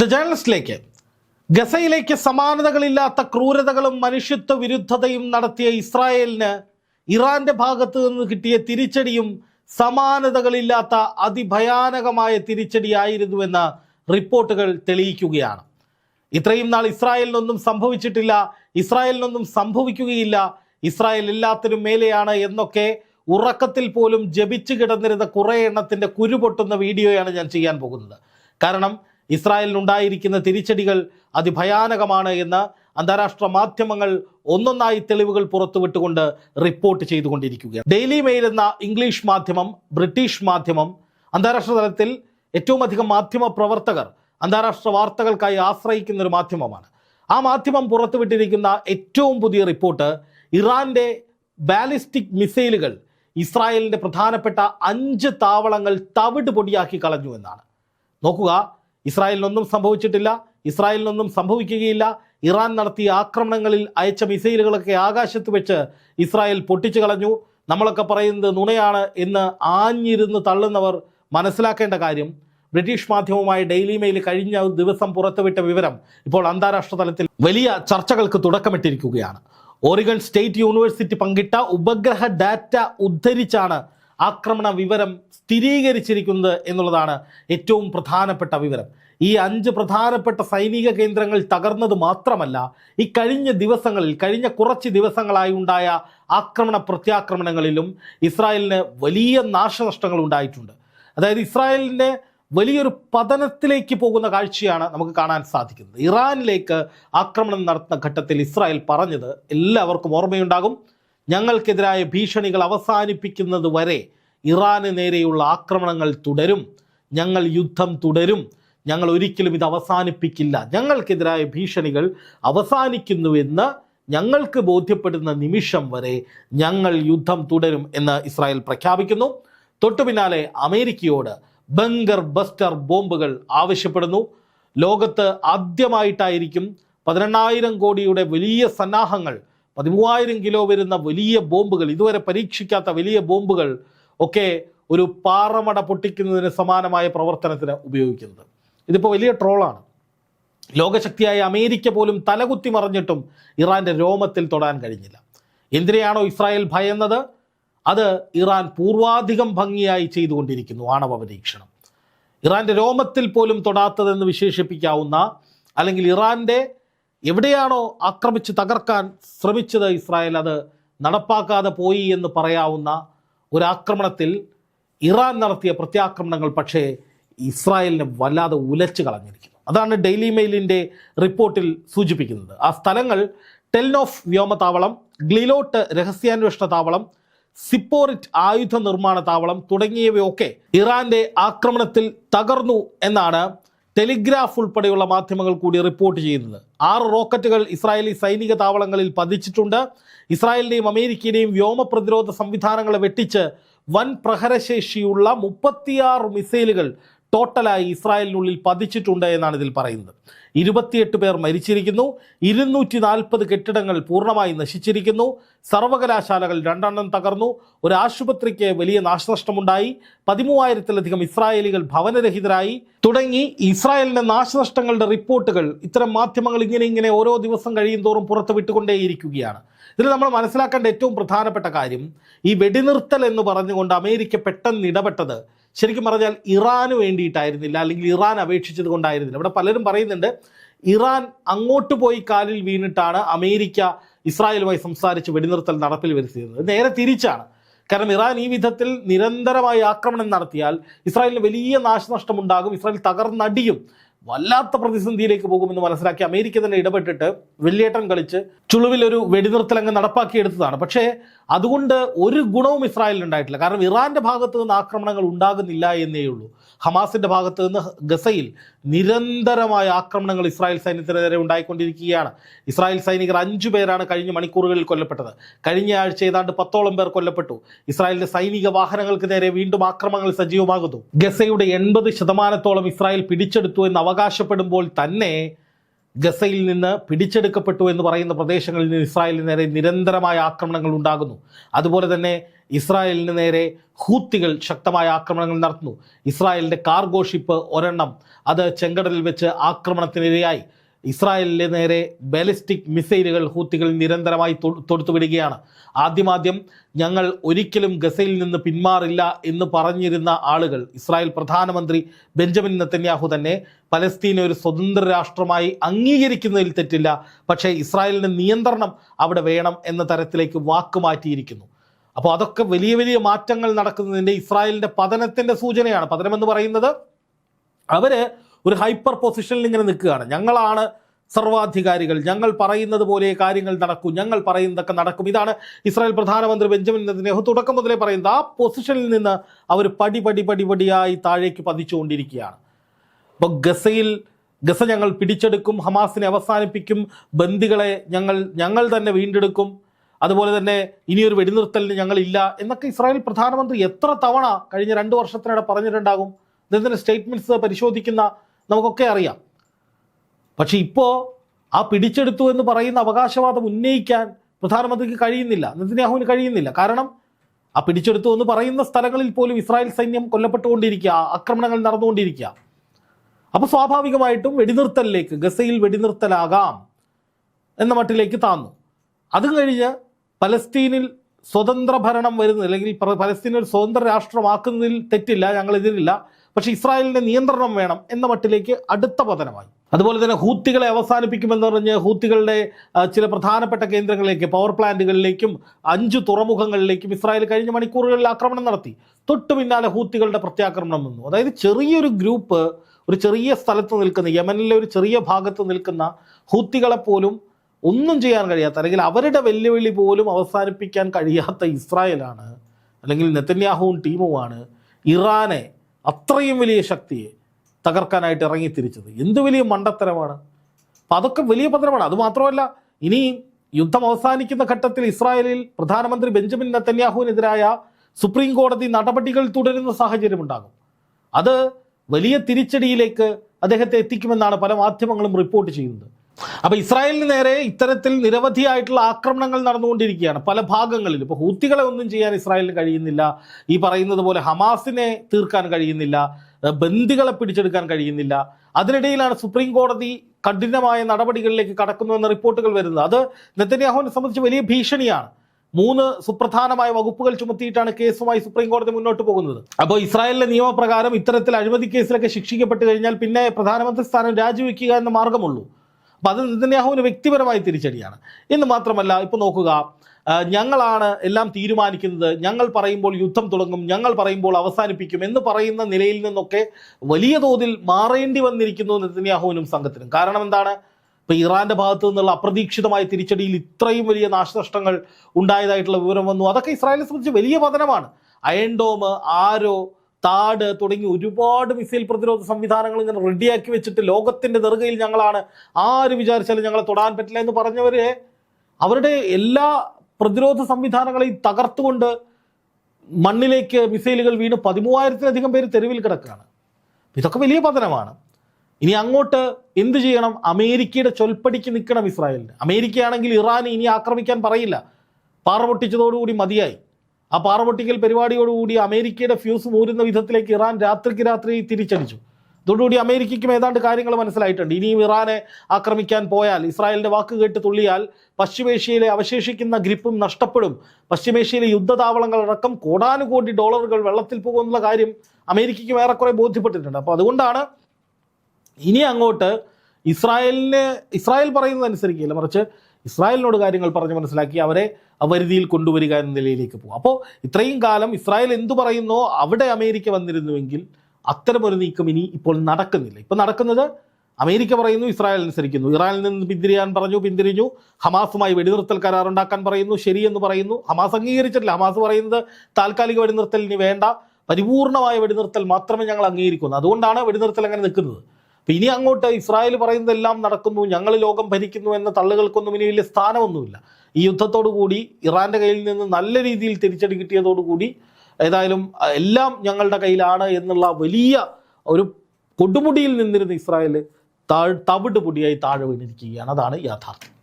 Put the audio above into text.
The ജേണലിസ്റ്റിലേക്ക് ഗസയിലേക്ക് സമാനതകളില്ലാത്ത ക്രൂരതകളും മനുഷ്യത്വ വിരുദ്ധതയും നടത്തിയ ഇസ്രായേലിന് ഇറാന്റെ ഭാഗത്ത് നിന്ന് കിട്ടിയ തിരിച്ചടിയും സമാനതകളില്ലാത്ത അതിഭയാനകമായ തിരിച്ചടിയായിരുന്നുവെന്ന് റിപ്പോർട്ടുകൾ തെളിയിക്കുകയാണ്. ഇത്രയും നാൾ ഇസ്രായേലിനൊന്നും സംഭവിച്ചിട്ടില്ല ഇസ്രായേലിനൊന്നും സംഭവിക്കുകയില്ല ഇസ്രായേൽ എല്ലാത്തിനും മേലെയാണ് എന്നൊക്കെ ഉറക്കത്തിൽ പോലും ജപിച്ചു കിടന്നിരുന്ന കുറേ എണ്ണത്തിന്റെ കുരുപൊട്ടുന്ന വീഡിയോയാണ് ഞാൻ ചെയ്യാൻ പോകുന്നത്. കാരണം ഇസ്രായേലിനുണ്ടായിരിക്കുന്ന തിരിച്ചടികൾ അതിഭയാനകമാണ് എന്ന് അന്താരാഷ്ട്ര മാധ്യമങ്ങൾ ഒന്നൊന്നായി തെളിവുകൾ പുറത്തുവിട്ടുകൊണ്ട് റിപ്പോർട്ട് ചെയ്തുകൊണ്ടിരിക്കുകയാണ്. ഡെയിലി മെയിൽ എന്ന ഇംഗ്ലീഷ് മാധ്യമം ബ്രിട്ടീഷ് മാധ്യമം അന്താരാഷ്ട്ര തലത്തിൽ ഏറ്റവും അധികം മാധ്യമ പ്രവർത്തകർ അന്താരാഷ്ട്ര വാർത്തകൾക്കായി ആശ്രയിക്കുന്ന ഒരു മാധ്യമമാണ്. ആ മാധ്യമം പുറത്തുവിട്ടിരിക്കുന്ന ഏറ്റവും പുതിയ റിപ്പോർട്ട് ഇറാന്റെ ബാലിസ്റ്റിക് മിസൈലുകൾ ഇസ്രായേലിന്റെ പ്രധാനപ്പെട്ട അഞ്ച് താവളങ്ങൾ തവിട് പൊടിയാക്കി കളഞ്ഞു എന്നാണ്. നോക്കുക ഇസ്രായേലിനൊന്നും സംഭവിച്ചിട്ടില്ല ഇസ്രായേലിനൊന്നും സംഭവിക്കുകയില്ല. ഇറാൻ നടത്തിയ ആക്രമണങ്ങളിൽ അയച്ച മിസൈലുകളൊക്കെ ആകാശത്ത് വെച്ച് ഇസ്രായേൽ പൊട്ടിച്ചു കളഞ്ഞു. നമ്മളൊക്കെ പറയുന്നത് നുണയാണ് എന്ന് ആഞ്ഞിരുന്ന് തള്ളുന്നവർ മനസ്സിലാക്കേണ്ട കാര്യം. ബ്രിട്ടീഷ് മാധ്യമമായ ഡെയിലി മെയിൽ കഴിഞ്ഞ ദിവസം പുറത്തുവിട്ട വിവരം ഇപ്പോൾ അന്താരാഷ്ട്ര തലത്തിൽ വലിയ ചർച്ചകൾക്ക് തുടക്കമിട്ടിരിക്കുകയാണ്. ഓറിഗൺ സ്റ്റേറ്റ് യൂണിവേഴ്സിറ്റി പങ്കിട്ട ഉപഗ്രഹ ഡാറ്റ ഉദ്ധരിച്ചാണ് ആക്രമണ വിവരം സ്ഥിരീകരിച്ചിരിക്കുന്നത് എന്നുള്ളതാണ് ഏറ്റവും പ്രധാനപ്പെട്ട വിവരം. ഈ അഞ്ച് പ്രധാനപ്പെട്ട സൈനിക കേന്ദ്രങ്ങൾ തകർന്നത് മാത്രമല്ല ഈ കഴിഞ്ഞ ദിവസങ്ങളിൽ കഴിഞ്ഞ കുറച്ച് ദിവസങ്ങളായി ഉണ്ടായ ആക്രമണ പ്രത്യാക്രമണങ്ങളിലും ഇസ്രായേലിന് വലിയ നാശനഷ്ടങ്ങൾ ഉണ്ടായിട്ടുണ്ട്. അതായത് ഇസ്രായേലിന്റെ വലിയൊരു പതനത്തിലേക്ക് പോകുന്ന കാഴ്ചയാണ് നമുക്ക് കാണാൻ സാധിക്കുന്നത്. ഇറാനിലേക്ക് ആക്രമണം നടത്തുന്ന ഘട്ടത്തിൽ ഇസ്രായേൽ പറഞ്ഞത് എല്ലാവർക്കും ഓർമ്മയുണ്ടാകും. ഞങ്ങൾക്കെതിരായ ഭീഷണികൾ അവസാനിപ്പിക്കുന്നത് വരെ ഇറാന് നേരെയുള്ള ആക്രമണങ്ങൾ തുടരും. ഞങ്ങൾ യുദ്ധം തുടരും. ഞങ്ങൾ ഒരിക്കലും ഇത് അവസാനിപ്പിക്കില്ല. ഞങ്ങൾക്കെതിരായ ഭീഷണികൾ അവസാനിക്കുന്നുവെന്ന് ഞങ്ങൾക്ക് ബോധ്യപ്പെടുന്ന നിമിഷം വരെ ഞങ്ങൾ യുദ്ധം തുടരും എന്ന് ഇസ്രായേൽ പ്രഖ്യാപിക്കുന്നു. തൊട്ടു പിന്നാലെ അമേരിക്കയോട് ബങ്കർ ബസ്റ്റർ ബോംബുകൾ ആവശ്യപ്പെടുന്നു. ലോകത്ത് ആദ്യമായിട്ടായിരിക്കും പതിനെണ്ണായിരം കോടിയുടെ വലിയ സന്നാഹങ്ങൾ പതിമൂവായിരം കിലോ വരുന്ന വലിയ ബോംബുകൾ ഇതുവരെ പരീക്ഷിക്കാത്ത വലിയ ബോംബുകൾ ഒക്കെ ഒരു പാറമട പൊട്ടിക്കുന്നതിന് സമാനമായ പ്രവർത്തനത്തിന് ഉപയോഗിക്കുന്നത്. ഇതിപ്പോൾ വലിയ ട്രോളാണ്. ലോകശക്തിയായ അമേരിക്ക പോലും തലകുത്തി മറിഞ്ഞിട്ടും ഇറാന്റെ രോമത്തിൽ തൊടാൻ കഴിഞ്ഞില്ല. എന്തിനെയാണോ ഇസ്രായേൽ ഭയന്നത്? അത് ഇറാൻ പൂർവാധികം ഭംഗിയായി ചെയ്തുകൊണ്ടിരിക്കുന്നു ആണവ പരീക്ഷണം. ഇറാന്റെ രോമത്തിൽ പോലും തൊടാത്തതെന്ന് വിശേഷിപ്പിക്കാവുന്ന അല്ലെങ്കിൽ ഇറാന്റെ എവിടെയാണോ ആക്രമിച്ച് തകർക്കാൻ ശ്രമിച്ചത് ഇസ്രായേൽ അത് നടപ്പാക്കാതെ പോയി എന്ന് പറയാവുന്ന ഒരു ആക്രമണത്തിൽ ഇറാൻ നടത്തിയ പ്രത്യാക്രമണങ്ങൾ പക്ഷേ ഇസ്രായേലിനെ വല്ലാതെ ഉലച്ചു കളഞ്ഞിരിക്കുന്നു. അതാണ് ഡെയിലി മെയിലിന്റെ റിപ്പോർട്ടിൽ സൂചിപ്പിക്കുന്നത്. ആ സ്ഥലങ്ങൾ ടെൽനോഫ് വ്യോമതാവളം ഗ്ലിലോട്ട് രഹസ്യാന്വേഷണ താവളം സിപ്പോറിറ്റ് ആയുധ നിർമ്മാണ താവളം തുടങ്ങിയവയൊക്കെ ഇറാന്റെ ആക്രമണത്തിൽ തകർന്നു എന്നാണ് ടെലിഗ്രാഫ് ഉൾപ്പെടെയുള്ള മാധ്യമങ്ങൾ കൂടി റിപ്പോർട്ട് ചെയ്യുന്നത്. ആറ് റോക്കറ്റുകൾ ഇസ്രായേലി സൈനിക താവളങ്ങളിൽ പതിച്ചിട്ടുണ്ട്. ഇസ്രായേലിന്റെയും അമേരിക്കയുടെയും വ്യോമ പ്രതിരോധ സംവിധാനങ്ങളെ വെട്ടിച്ച് വൻ പ്രഹരശേഷിയുള്ള മുപ്പത്തിയാറ് മിസൈലുകൾ ടോട്ടലായി ഇസ്രായേലിനുള്ളിൽ പതിച്ചിട്ടുണ്ട് എന്നാണ് ഇതിൽ പറയുന്നത്. ഇരുപത്തിയെട്ട് പേർ മരിച്ചിരിക്കുന്നു. ഇരുന്നൂറ്റി നാൽപ്പത് കെട്ടിടങ്ങൾ പൂർണമായി നശിച്ചിരിക്കുന്നു. സർവകലാശാലകൾ രണ്ടെണ്ണം തകർന്നു. ഒരു ആശുപത്രിക്ക് വലിയ നാശനഷ്ടമുണ്ടായി. പതിമൂവായിരത്തിലധികം ഇസ്രായേലികൾ ഭവനരഹിതരായി. തുടങ്ങി ഇസ്രായേലിന്റെ നാശനഷ്ടങ്ങളുടെ റിപ്പോർട്ടുകൾ ഇത്തരം മാധ്യമങ്ങൾ ഇങ്ങനെ ഇങ്ങനെ ഓരോ ദിവസം കഴിയും തോറും പുറത്തു വിട്ടുകൊണ്ടേയിരിക്കുകയാണ്. ഇതിൽ നമ്മൾ മനസ്സിലാക്കേണ്ട ഏറ്റവും പ്രധാനപ്പെട്ട കാര്യം ഈ വെടിനിർത്തൽ എന്ന് പറഞ്ഞുകൊണ്ട് അമേരിക്ക പെട്ടെന്ന് ഇടപെട്ടത് ശരിക്കും പറഞ്ഞാൽ ഇറാന് വേണ്ടിയിട്ടായിരുന്നില്ല അല്ലെങ്കിൽ ഇറാൻ അപേക്ഷിച്ചത് കൊണ്ടായിരുന്നില്ല. ഇവിടെ പലരും പറയുന്നുണ്ട് ഇറാൻ അങ്ങോട്ട് പോയി കാലിൽ വീണിട്ടാണ് അമേരിക്ക ഇസ്രായേലുമായി സംസാരിച്ച് വെടിനിർത്തൽ നടപ്പിൽ വരുത്തിയത്. നേരെ തിരിച്ചാണ്. കാരണം ഇറാൻ ഈ വിധത്തിൽ നിരന്തരമായി ആക്രമണം നടത്തിയാൽ ഇസ്രായേലിന് വലിയ നാശനഷ്ടം ഉണ്ടാകും ഇസ്രായേൽ തകർന്നടിയും വല്ലാത്ത പ്രതിസന്ധിയിലേക്ക് പോകുമെന്ന് മനസ്സിലാക്കി അമേരിക്ക തന്നെ ഇടപെട്ടിട്ട് വെള്ളിയേട്ടം കളിച്ച് വെടിനിർത്തൽ അങ്ങ് നടപ്പാക്കിയെടുത്തതാണ്. പക്ഷേ അതുകൊണ്ട് ഒരു ഗുണവും ഇസ്രായേലിന് ഉണ്ടായിട്ടില്ല. കാരണം ഇറാന്റെ ഭാഗത്ത് നിന്ന് ആക്രമണങ്ങൾ ഉണ്ടാകുന്നില്ല എന്നേ ഉള്ളൂ. ഹമാസിന്റെ ഭാഗത്ത് നിന്ന് ഗസയിൽ നിരന്തരമായ ആക്രമണങ്ങൾ ഇസ്രായേൽ സൈന്യത്തിന് നേരെ ഉണ്ടായിക്കൊണ്ടിരിക്കുകയാണ്. ഇസ്രായേൽ സൈനികർ അഞ്ചു പേരാണ് കഴിഞ്ഞ മണിക്കൂറുകളിൽ കൊല്ലപ്പെട്ടത്. കഴിഞ്ഞ ആഴ്ച ഏതാണ്ട് പത്തോളം പേർ കൊല്ലപ്പെട്ടു. ഇസ്രായേലിന്റെ സൈനിക വാഹനങ്ങൾക്ക് നേരെ വീണ്ടും ആക്രമണങ്ങൾ സജീവമാകുന്നു. ഗസയുടെ എൺപത് ശതമാനത്തോളം ഇസ്രായേൽ പിടിച്ചെടുത്തു എന്ന് അവകാശപ്പെടുമ്പോൾ തന്നെ ഗസയിൽ നിന്ന് പിടിച്ചെടുക്കപ്പെട്ടു എന്ന് പറയുന്ന പ്രദേശങ്ങളിൽ നിന്ന് ഇസ്രായേലിന് നേരെ നിരന്തരമായ ആക്രമണങ്ങൾ ഉണ്ടാകുന്നു. അതുപോലെ തന്നെ ഇസ്രായേലിന് നേരെ ഹൂത്തികൾ ശക്തമായ ആക്രമണങ്ങൾ നടത്തുന്നു. ഇസ്രായേലിന്റെ കാർഗോ ഷിപ്പ് ഒരെണ്ണം അത് ചെങ്കടലിൽ വെച്ച് ആക്രമണത്തിനിരയായി. ഇസ്രായേലിന് നേരെ ബാലിസ്റ്റിക് മിസൈലുകൾ ഹൂത്തികൾ നിരന്തരമായി തൊടുത്തുവിടുകയാണ്. ആദ്യമാദ്യം ഞങ്ങൾ ഒരിക്കലും ഗസയിൽ നിന്ന് പിന്മാറില്ല എന്ന് പറഞ്ഞിരുന്ന ആളുകൾ ഇസ്രായേൽ പ്രധാനമന്ത്രി ബെഞ്ചമിൻ നെത്തന്യാഹു തന്നെ പലസ്തീനെ ഒരു സ്വതന്ത്ര രാഷ്ട്രമായി അംഗീകരിക്കുന്നതിൽ തെറ്റില്ല പക്ഷേ ഇസ്രായേലിന്റെ നിയന്ത്രണം അവിടെ വേണം എന്ന തരത്തിലേക്ക് വാക്ക് മാറ്റിയിരിക്കുന്നു. അപ്പോൾ അതൊക്കെ വലിയ വലിയ മാറ്റങ്ങൾ നടക്കുന്നതിന്റെ ഇസ്രായേലിന്റെ പതനത്തിന്റെ സൂചനയാണ്. പതനമെന്ന് പറയുന്നത് അവർ ഒരു ഹൈപ്പർ പൊസിഷനിൽ ഇങ്ങനെ നിൽക്കുകയാണ്. ഞങ്ങളാണ് സർവാധികാരികൾ. ഞങ്ങൾ പറയുന്നത് പോലെ കാര്യങ്ങൾ നടക്കും. ഞങ്ങൾ പറയുന്നതൊക്കെ നടക്കും. ഇതാണ് ഇസ്രായേൽ പ്രധാനമന്ത്രി ബെഞ്ചമിൻ നെതന്യാഹു തുടക്കം മുതലേ പറയുന്നത്. ആ പൊസിഷനിൽ നിന്ന് അവർ പടി പടി പടി പടിയായി താഴേക്ക് പതിച്ചുകൊണ്ടിരിക്കുകയാണ്. അപ്പോൾ ഗസയിൽ ഗസ ഞങ്ങൾ പിടിച്ചെടുക്കും ഹമാസിനെ അവസാനിപ്പിക്കും ബന്ദികളെ ഞങ്ങൾ ഞങ്ങൾ തന്നെ വീണ്ടെടുക്കും. അതുപോലെ തന്നെ ഇനിയൊരു വെടിനിർത്തലിന് ഞങ്ങളില്ല എന്നൊക്കെ ഇസ്രായേൽ പ്രധാനമന്ത്രി എത്ര തവണ കഴിഞ്ഞ രണ്ട് വർഷത്തിനിടെ പറഞ്ഞിട്ടുണ്ടാകും. ഇദ്ദേഹത്തിന്റെ സ്റ്റേറ്റ്മെന്റ്സ് പരിശോധിക്കുന്ന നമുക്കൊക്കെ അറിയാം. പക്ഷെ ഇപ്പോൾ ആ പിടിച്ചെടുത്തു എന്ന് പറയുന്ന അവകാശവാദം ഉന്നയിക്കാൻ പ്രധാനമന്ത്രിക്ക് കഴിയുന്നില്ല നെതന്യാഹുവിന് കഴിയുന്നില്ല. കാരണം ആ പിടിച്ചെടുത്തു എന്ന് പറയുന്ന സ്ഥലങ്ങളിൽ പോലും ഇസ്രായേൽ സൈന്യം കൊല്ലപ്പെട്ടുകൊണ്ടിരിക്കുക ആക്രമണങ്ങൾ നടന്നുകൊണ്ടിരിക്കുക. അപ്പോൾ സ്വാഭാവികമായിട്ടും വെടിനിർത്തലിലേക്ക് ഗസയിൽ വെടിനിർത്തലാകാം എന്ന മട്ടിലേക്ക് താന്നു. അത് കഴിഞ്ഞ് പലസ്തീനിൽ സ്വതന്ത്ര ഭരണം വരുന്നത് അല്ലെങ്കിൽ പലസ്തീനിൽ ഒരു സ്വതന്ത്ര രാഷ്ട്രമാക്കുന്നതിൽ തെറ്റില്ല ഞങ്ങൾ എതിരില്ല പക്ഷേ ഇസ്രായേലിന്റെ നിയന്ത്രണം വേണം എന്ന മട്ടിലേക്ക് അടുത്ത പതനമായി. അതുപോലെ തന്നെ ഹൂത്തികളെ അവസാനിപ്പിക്കുമെന്ന് പറഞ്ഞ് ഹൂത്തികളുടെ ചില പ്രധാനപ്പെട്ട കേന്ദ്രങ്ങളിലേക്ക് പവർ പ്ലാന്റുകളിലേക്കും അഞ്ച് തുറമുഖങ്ങളിലേക്കും ഇസ്രായേൽ കഴിഞ്ഞ മണിക്കൂറുകളിൽ ആക്രമണം നടത്തി. തൊട്ടു പിന്നാലെ ഹൂത്തികളുടെ പ്രത്യാക്രമണം വന്നു. അതായത് ചെറിയൊരു ഗ്രൂപ്പ് ഒരു ചെറിയ സ്ഥലത്ത് നിൽക്കുന്ന യമനിലെ ഒരു ചെറിയ ഭാഗത്ത് നിൽക്കുന്ന ഹൂത്തികളെ പോലും ഒന്നും ചെയ്യാൻ കഴിയാത്ത അല്ലെങ്കിൽ അവരുടെ വെല്ലുവിളി പോലും അവസാനിപ്പിക്കാൻ കഴിയാത്ത ഇസ്രായേലാണ് അല്ലെങ്കിൽ നെത്തന്യാഹുവും ടീമുമാണ് ഇറാനെ അത്രയും വലിയ ശക്തിയെ തകർക്കാനായിട്ട് ഇറങ്ങി തിരിച്ചത്. എന്ത് വലിയ മണ്ടത്തരമാണ്. അപ്പം അതൊക്കെ വലിയ പതനമാണ്. അതുമാത്രമല്ല ഇനി യുദ്ധം അവസാനിക്കുന്ന ഘട്ടത്തിൽ ഇസ്രായേലിൽ പ്രധാനമന്ത്രി ബെഞ്ചമിൻ നെത്തന്യാഹുവിനെതിരായ സുപ്രീം കോടതി നടപടികൾ തുടരുന്ന സാഹചര്യമുണ്ടാകും അത് വലിയ തിരിച്ചടിയിലേക്ക് അദ്ദേഹത്തെ എത്തിക്കുമെന്നാണ് പല മാധ്യമങ്ങളും റിപ്പോർട്ട് ചെയ്യുന്നത്. അപ്പൊ ഇസ്രായേലിന് നേരെ ഇത്തരത്തിൽ നിരവധിയായിട്ടുള്ള ആക്രമണങ്ങൾ നടന്നുകൊണ്ടിരിക്കുകയാണ്. പല ഭാഗങ്ങളിൽ ഇപ്പോൾ ഹൂത്തികളെ ഒന്നും ചെയ്യാൻ ഇസ്രായേലിന് കഴിയുന്നില്ല. ഈ പറയുന്നത് പോലെ ഹമാസിനെ തീർക്കാൻ കഴിയുന്നില്ല. ബന്ദികളെ പിടിച്ചെടുക്കാൻ കഴിയുന്നില്ല. അതിനിടയിലാണ് സുപ്രീം കോടതി കഠിനമായ നടപടികളിലേക്ക് കടക്കുന്നു എന്ന റിപ്പോർട്ടുകൾ വരുന്നത്. അത് നെത്തന്യാഹുവിനെ സംബന്ധിച്ച് വലിയ ഭീഷണിയാണ്. മൂന്ന് സുപ്രധാനമായ വകുപ്പുകൾ ചുമത്തിയിട്ടാണ് കേസുമായി സുപ്രീം കോടതി മുന്നോട്ട് പോകുന്നത്. അപ്പോൾ ഇസ്രായേലിലെ നിയമപ്രകാരം ഇത്തരത്തിൽ അഴിമതി കേസിലൊക്കെ ശിക്ഷിക്കപ്പെട്ടു കഴിഞ്ഞാൽ പിന്നെ പ്രധാനമന്ത്രി സ്ഥാനം രാജിവെക്കുക എന്ന മാർഗമുള്ളൂ. അപ്പം അത് നെതന്യാഹുവിന് വ്യക്തിപരമായ തിരിച്ചടിയാണ്. എന്ന് മാത്രമല്ല ഇപ്പോൾ നോക്കുക ഞങ്ങളാണ് എല്ലാം തീരുമാനിക്കുന്നത്. ഞങ്ങൾ പറയുമ്പോൾ യുദ്ധം തുടങ്ങും ഞങ്ങൾ പറയുമ്പോൾ അവസാനിപ്പിക്കും എന്ന് പറയുന്ന നിലയിൽ നിന്നൊക്കെ വലിയ തോതിൽ മാറേണ്ടി വന്നിരിക്കുന്നു നെതന്യാഹുവിനും സംഘത്തിനും. കാരണം എന്താണ്? ഇപ്പൊ ഇറാന്റെ ഭാഗത്തു നിന്നുള്ള അപ്രതീക്ഷിതമായ തിരിച്ചടിയിൽ ഇത്രയും വലിയ നാശനഷ്ടങ്ങൾ ഉണ്ടായതായിട്ടുള്ള വിവരം വന്നു. അതൊക്കെ ഇസ്രായേലിനെ സംബന്ധിച്ച് വലിയ പതനമാണ്. അയൺ ഡോം ആരോ താട് തുടങ്ങി ഒരുപാട് മിസൈൽ പ്രതിരോധ സംവിധാനങ്ങൾ ഇങ്ങനെ റെഡിയാക്കി വെച്ചിട്ട് ലോകത്തിന്റെ നെറുകയിൽ ഞങ്ങളാണ്. ആര് വിചാരിച്ചാലും ഞങ്ങളെ തൊടാൻ പറ്റില്ല എന്ന് പറഞ്ഞവരെ അവരുടെ എല്ലാ പ്രതിരോധ സംവിധാനങ്ങളെയും തകർത്തുകൊണ്ട് മണ്ണിലേക്ക് മിസൈലുകൾ വീണ് പതിമൂവായിരത്തിലധികം പേര് തെരുവിൽ കിടക്കുകയാണ്. ഇതൊക്കെ വലിയ പതനമാണ്. ഇനി അങ്ങോട്ട് എന്ത് ചെയ്യണം? അമേരിക്കയുടെ ചൊൽപ്പടിക്ക് നിൽക്കണം ഇസ്രായേലിന്. അമേരിക്കയാണെങ്കിൽ ഇറാൻ ഇനി ആക്രമിക്കാൻ പറയില്ല. പാറ പൊട്ടിച്ചതോടുകൂടി മതിയായി. ആ പാറപൊട്ടിക്കൽ പരിപാടിയോടുകൂടി അമേരിക്കയുടെ ഫ്യൂസ് മൂരുന്ന വിധത്തിലേക്ക് ഇറാൻ രാത്രിക്ക് രാത്രി തിരിച്ചടിച്ചു. അതോടുകൂടി അമേരിക്കയ്ക്കും ഏതാണ്ട് കാര്യങ്ങൾ മനസ്സിലായിട്ടുണ്ട്. ഇനിയും ഇറാനെ ആക്രമിക്കാൻ പോയാൽ ഇസ്രായേലിന്റെ വാക്ക് കേട്ട് തുള്ളിയാൽ പശ്ചിമേഷ്യയിലെ അവശേഷിക്കുന്ന ഗ്രിപ്പും നഷ്ടപ്പെടും. പശ്ചിമേഷ്യയിലെ യുദ്ധതാവളങ്ങളടക്കം കോടാനുകോടി ഡോളറുകൾ വെള്ളത്തിൽ പോകുമെന്നുള്ള കാര്യം അമേരിക്കയ്ക്കും ഏറെക്കുറെ ബോധ്യപ്പെട്ടിട്ടുണ്ട്. അപ്പോൾ അതുകൊണ്ടാണ് ഇനി അങ്ങോട്ട് ഇസ്രായേലിന് ഇസ്രായേൽ പറയുന്നതനുസരിക്കില്ല മറിച്ച് ഇസ്രായേലിനോട് കാര്യങ്ങൾ പറഞ്ഞ് മനസ്സിലാക്കി അവരെ അവരുതിയിൽ കൊണ്ടുവരിക എന്ന നിലയിലേക്ക് പോകും. അപ്പോൾ ഇത്രയും കാലം ഇസ്രായേൽ എന്തു പറയുന്നോ അവിടെ അമേരിക്ക വന്നിരുന്നുവെങ്കിൽ അത്തരമൊരു നീക്കം ഇനി ഇപ്പോൾ നടക്കുന്നില്ല. ഇപ്പോൾ നടക്കുന്നത് അമേരിക്ക പറയുന്നു ഇസ്രായേൽ അനുസരിക്കുന്നു. ഇറാനിൽ നിന്ന് പിന്തിരിയാൻ പറഞ്ഞു പിന്തിരിഞ്ഞു. ഹമാസുമായി വെടിനിർത്തൽ കരാർ ഉണ്ടാക്കാൻ പറയുന്നു ശരിയെന്ന് പറയുന്നു. ഹമാസ് അംഗീകരിച്ചിട്ടില്ല. ഹമാസ് പറയുന്നത് താൽക്കാലിക വെടിനിർത്തലിന് വേണ്ട. പരിപൂർണമായ വെടിനിർത്തൽ മാത്രമേ ഞങ്ങൾ അംഗീകരിക്കുന്നു അതുകൊണ്ടാണ് വെടിനിർത്തൽ അങ്ങനെ നിൽക്കുന്നത്. ഇനി അങ്ങോട്ട് ഇസ്രായേൽ പറയുന്നതെല്ലാം നടക്കുന്നു ഞങ്ങൾ ലോകം ഭരിക്കുന്നു എന്ന തള്ളുകൾക്കൊന്നും ഇനി വലിയ സ്ഥാനമൊന്നുമില്ല. ഈ യുദ്ധത്തോടു കൂടി ഇറാന്റെ കയ്യിൽ നിന്ന് നല്ല രീതിയിൽ തിരിച്ചടി കിട്ടിയതോടുകൂടി ഏതായാലും എല്ലാം ഞങ്ങളുടെ കയ്യിലാണ് എന്നുള്ള വലിയ ഒരു കൊടുമുടിയിൽ നിന്നിരുന്ന ഇസ്രായേൽ താഴ് തവിട് പൊടിയായി താഴെ വീണിരിക്കുകയാണ്. അതാണ് യാഥാർത്ഥ്യം.